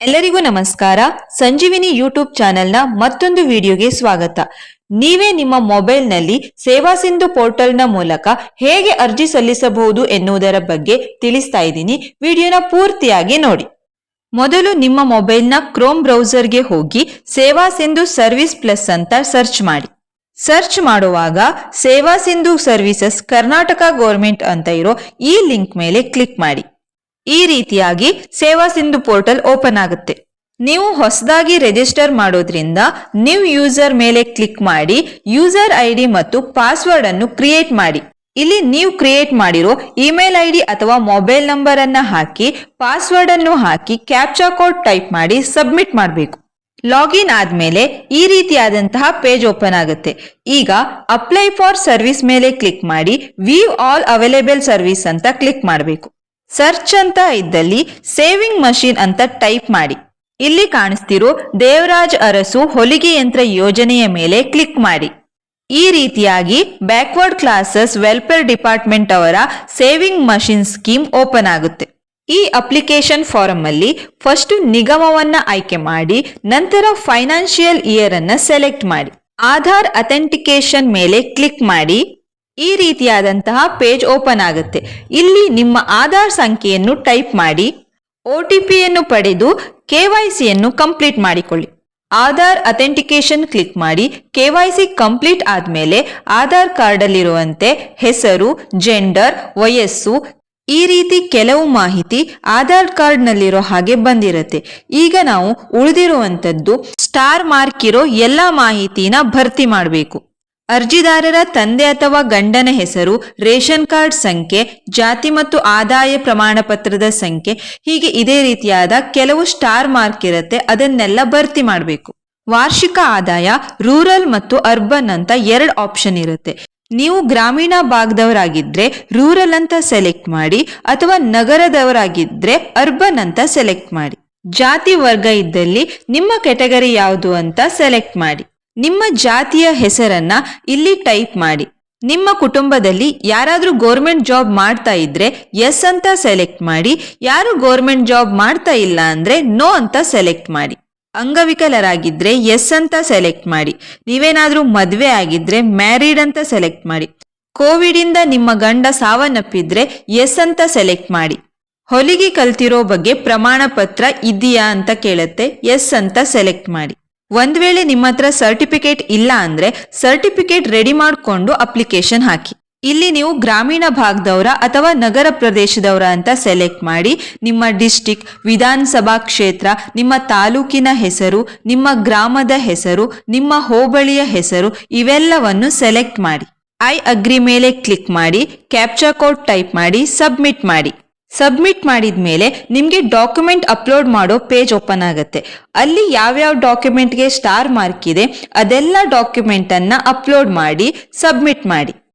ಎಲ್ಲರಿಗೂ ನಮಸ್ಕಾರ. ಸಂಜೀವಿನಿ ಯೂಟ್ಯೂಬ್ ಚಾನೆಲ್ನ ಮತ್ತೊಂದು ವಿಡಿಯೋಗೆ ಸ್ವಾಗತ. ನೀವೇ ನಿಮ್ಮ ಮೊಬೈಲ್ನಲ್ಲಿ ಸೇವಾ ಸಿಂಧು ಪೋರ್ಟಲ್ನ ಮೂಲಕ ಹೇಗೆ ಅರ್ಜಿ ಸಲ್ಲಿಸಬಹುದು ಎನ್ನುವುದರ ಬಗ್ಗೆ ತಿಳಿಸ್ತಾ ಇದ್ದೀನಿ. ವಿಡಿಯೋನ ಪೂರ್ತಿಯಾಗಿ ನೋಡಿ. ಮೊದಲು ನಿಮ್ಮ ಮೊಬೈಲ್ನ ಕ್ರೋಮ್ ಬ್ರೌಸರ್ಗೆ ಹೋಗಿ ಸೇವಾ ಸಿಂಧು ಸರ್ವಿಸ್ ಪ್ಲಸ್ ಅಂತ ಸರ್ಚ್ ಮಾಡಿ. ಸರ್ಚ್ ಮಾಡುವಾಗ ಸೇವಾ ಸಿಂಧು ಸರ್ವಿಸಸ್ ಕರ್ನಾಟಕ ಗೌರ್ಮೆಂಟ್ ಅಂತ ಇರೋ ಈ ಲಿಂಕ್ ಮೇಲೆ ಕ್ಲಿಕ್ ಮಾಡಿ. ಈ ರೀತಿಯಾಗಿ ಸೇವಾ ಸಿಂಧು ಪೋರ್ಟಲ್ ಓಪನ್ ಆಗುತ್ತೆ. ನೀವು ಹೊಸದಾಗಿ ರಿಜಿಸ್ಟರ್ ಮಾಡೋದ್ರಿಂದ ನ್ಯೂ ಯೂಸರ್ ಮೇಲೆ ಕ್ಲಿಕ್ ಮಾಡಿ ಯೂಸರ್ ಐಡಿ ಮತ್ತು ಪಾಸ್ವರ್ಡ್ ಅನ್ನು ಕ್ರಿಯೇಟ್ ಮಾಡಿ. ಇಲ್ಲಿ ನೀವು ಕ್ರಿಯೇಟ್ ಮಾಡಿರೋ ಇಮೇಲ್ ಐಡಿ ಅಥವಾ ಮೊಬೈಲ್ ನಂಬರ್ ಅನ್ನ ಹಾಕಿ ಪಾಸ್ವರ್ಡ್ ಅನ್ನು ಹಾಕಿ ಕ್ಯಾಪ್ಚಾ ಕೋಡ್ ಟೈಪ್ ಮಾಡಿ ಸಬ್ಮಿಟ್ ಮಾಡಬೇಕು. ಲಾಗಿನ್ ಆದ್ಮೇಲೆ ಈ ರೀತಿಯಾದಂತಹ ಪೇಜ್ ಓಪನ್ ಆಗುತ್ತೆ. ಈಗ ಅಪ್ಲೈ ಫಾರ್ ಸರ್ವಿಸ್ ಮೇಲೆ ಕ್ಲಿಕ್ ಮಾಡಿ ವಿವ್ ಆಲ್ ಅವೈಲೇಬಲ್ ಸರ್ವಿಸ್ ಅಂತ ಕ್ಲಿಕ್ ಮಾಡಬೇಕು. ಸರ್ಚ್ ಅಂತ ಇದ್ದಲ್ಲಿ ಸೇವಿಂಗ್ ಮಷೀನ್ ಅಂತ ಟೈಪ್ ಮಾಡಿ. ಇಲ್ಲಿ ಕಾಣಿಸ್ತಿರೋ ದೇವರಾಜ್ ಅರಸು ಹೊಲಿಗೆ ಯಂತ್ರ ಯೋಜನೆಯ ಮೇಲೆ ಕ್ಲಿಕ್ ಮಾಡಿ. ಈ ರೀತಿಯಾಗಿ ಬ್ಯಾಕ್ವರ್ಡ್ ಕ್ಲಾಸಸ್ ವೆಲ್ಫೇರ್ ಡಿಪಾರ್ಟ್ಮೆಂಟ್ ಅವರ ಸೇವಿಂಗ್ ಮಷಿನ್ ಸ್ಕೀಮ್ ಓಪನ್ ಆಗುತ್ತೆ. ಈ ಅಪ್ಲಿಕೇಶನ್ ಫಾರಂ ಅಲ್ಲಿ ಫಸ್ಟ್ ನಿಗಮವನ್ನ ಆಯ್ಕೆ ಮಾಡಿ, ನಂತರ ಫೈನಾನ್ಷಿಯಲ್ ಇಯರ್ ಅನ್ನ ಸೆಲೆಕ್ಟ್ ಮಾಡಿ. ಆಧಾರ್ ಅಥೆಂಟಿಕೇಶನ್ ಮೇಲೆ ಕ್ಲಿಕ್ ಮಾಡಿ. ಈ ರೀತಿಯಾದಂತಹ ಪೇಜ್ ಓಪನ್ ಆಗುತ್ತೆ. ಇಲ್ಲಿ ನಿಮ್ಮ ಆಧಾರ್ ಸಂಖ್ಯೆಯನ್ನು ಟೈಪ್ ಮಾಡಿ ಒ ಟಿ ಪಿಯನ್ನು ಪಡೆದು ಕೆ ವೈ ಸಿಯನ್ನು ಕಂಪ್ಲೀಟ್ ಮಾಡಿಕೊಳ್ಳಿ. ಆಧಾರ್ ಅಥೆಂಟಿಕೇಶನ್ ಕ್ಲಿಕ್ ಮಾಡಿ, ಕೆ ವೈ ಸಿ ಕಂಪ್ಲೀಟ್ ಆದಮೇಲೆ ಆಧಾರ್ ಕಾರ್ಡಲ್ಲಿರುವಂತೆ ಹೆಸರು, ಜೆಂಡರ್, ವಯಸ್ಸು, ಈ ರೀತಿ ಕೆಲವು ಮಾಹಿತಿ ಆಧಾರ್ ಕಾರ್ಡ್ನಲ್ಲಿರೋ ಹಾಗೆ ಬಂದಿರುತ್ತೆ. ಈಗ ನಾವು ಉಳಿದಿರುವಂಥದ್ದು ಸ್ಟಾರ್ ಮಾರ್ಕ್ ಇರೋ ಎಲ್ಲ ಮಾಹಿತಿನ ಭರ್ತಿ ಮಾಡಬೇಕು. ಅರ್ಜಿದಾರರ ತಂದೆ ಅಥವಾ ಗಂಡನ ಹೆಸರು, ರೇಷನ್ ಕಾರ್ಡ್ ಸಂಖ್ಯೆ, ಜಾತಿ ಮತ್ತು ಆದಾಯ ಪ್ರಮಾಣ ಪತ್ರದ ಸಂಖ್ಯೆ, ಹೀಗೆ ಇದೇ ರೀತಿಯಾದ ಕೆಲವು ಸ್ಟಾರ್ ಮಾರ್ಕ್ ಇರುತ್ತೆ, ಅದನ್ನೆಲ್ಲ ಭರ್ತಿ ಮಾಡಬೇಕು. ವಾರ್ಷಿಕ ಆದಾಯ, ರೂರಲ್ ಮತ್ತು ಅರ್ಬನ್ ಅಂತ ಎರಡು ಆಪ್ಷನ್ ಇರುತ್ತೆ. ನೀವು ಗ್ರಾಮೀಣ ಭಾಗದವರಾಗಿದ್ರೆ ರೂರಲ್ ಅಂತ ಸೆಲೆಕ್ಟ್ ಮಾಡಿ, ಅಥವಾ ನಗರದವರಾಗಿದ್ರೆ ಅರ್ಬನ್ ಅಂತ ಸೆಲೆಕ್ಟ್ ಮಾಡಿ. ಜಾತಿ ವರ್ಗ ಇದ್ದಲ್ಲಿ ನಿಮ್ಮ ಕೆಟಗರಿ ಯಾವುದು ಅಂತ ಸೆಲೆಕ್ಟ್ ಮಾಡಿ. ನಿಮ್ಮ ಜಾತಿಯ ಹೆಸರನ್ನ ಇಲ್ಲಿ ಟೈಪ್ ಮಾಡಿ. ನಿಮ್ಮ ಕುಟುಂಬದಲ್ಲಿ ಯಾರಾದರೂ ಗೋರ್ಮೆಂಟ್ ಜಾಬ್ ಮಾಡ್ತಾ ಇದ್ರೆ ಎಸ್ ಅಂತ ಸೆಲೆಕ್ಟ್ ಮಾಡಿ. ಯಾರು ಗೋರ್ಮೆಂಟ್ ಜಾಬ್ ಮಾಡ್ತಾ ಇಲ್ಲ ಅಂದ್ರೆ ನೋ ಅಂತ ಸೆಲೆಕ್ಟ್ ಮಾಡಿ. ಅಂಗವಿಕಲರಾಗಿದ್ರೆ ಎಸ್ ಅಂತ ಸೆಲೆಕ್ಟ್ ಮಾಡಿ. ನೀವೇನಾದರೂ ಮದುವೆ ಆಗಿದ್ರೆ ಮ್ಯಾರಿಡ್ ಅಂತ ಸೆಲೆಕ್ಟ್ ಮಾಡಿ. ಕೋವಿಡ್ ಇಂದ ನಿಮ್ಮ ಗಂಡ ಸಾವನ್ನಪ್ಪಿದ್ರೆ ಎಸ್ ಅಂತ ಸೆಲೆಕ್ಟ್ ಮಾಡಿ. ಹೊಲಿಗೆ ಕಲ್ತಿರೋ ಬಗ್ಗೆ ಪ್ರಮಾಣ ಪತ್ರ ಇದೆಯಾ ಅಂತ ಕೇಳುತ್ತೆ ಎಸ್ ಅಂತ ಸೆಲೆಕ್ಟ್ ಮಾಡಿ. ಒಂದ್ ವೇಳೆ ನಿಮ್ಮ ಹತ್ರ ಸರ್ಟಿಫಿಕೇಟ್ ಇಲ್ಲ ಅಂದ್ರೆ ಸರ್ಟಿಫಿಕೇಟ್ ರೆಡಿ ಮಾಡಿಕೊಂಡು ಅಪ್ಲಿಕೇಶನ್ ಹಾಕಿ. ಇಲ್ಲಿ ನೀವು ಗ್ರಾಮೀಣ ಭಾಗದವರ ಅಥವಾ ನಗರ ಪ್ರದೇಶದವರ ಅಂತ ಸೆಲೆಕ್ಟ್ ಮಾಡಿ ನಿಮ್ಮ ಡಿಸ್ಟಿಕ್, ವಿಧಾನಸಭಾ ಕ್ಷೇತ್ರ, ನಿಮ್ಮ ತಾಲೂಕಿನ ಹೆಸರು, ನಿಮ್ಮ ಗ್ರಾಮದ ಹೆಸರು, ನಿಮ್ಮ ಹೋಬಳಿಯ ಹೆಸರು ಇವೆಲ್ಲವನ್ನು ಸೆಲೆಕ್ಟ್ ಮಾಡಿ. ಐ ಅಗ್ರಿ ಮೇಲೆ ಕ್ಲಿಕ್ ಮಾಡಿ ಕ್ಯಾಪ್ಚಾ ಕೋಡ್ ಟೈಪ್ ಮಾಡಿ, ಸಬ್ಮಿಟ್ ಮಾಡಿ. ಸಬ್ಮಿಟ್ ಮಾಡಿದ ಮೇಲೆ ನಿಮಗೆ ಡಾಕ್ಯುಮೆಂಟ್ ಅಪ್ಲೋಡ್ ಮಾಡೋ ಪೇಜ್ ಓಪನ್ ಆಗುತ್ತೆ. ಅಲ್ಲಿ ಯಾವ್ಯಾವ ಡಾಕ್ಯುಮೆಂಟ್ಗೆ ಸ್ಟಾರ್ ಮಾರ್ಕ್ ಇದೆ, ಅದೆಲ್ಲ ಡಾಕ್ಯುಮೆಂಟನ್ನು ಅಪ್ಲೋಡ್ ಮಾಡಿ ಸಬ್ಮಿಟ್ ಮಾಡಿ.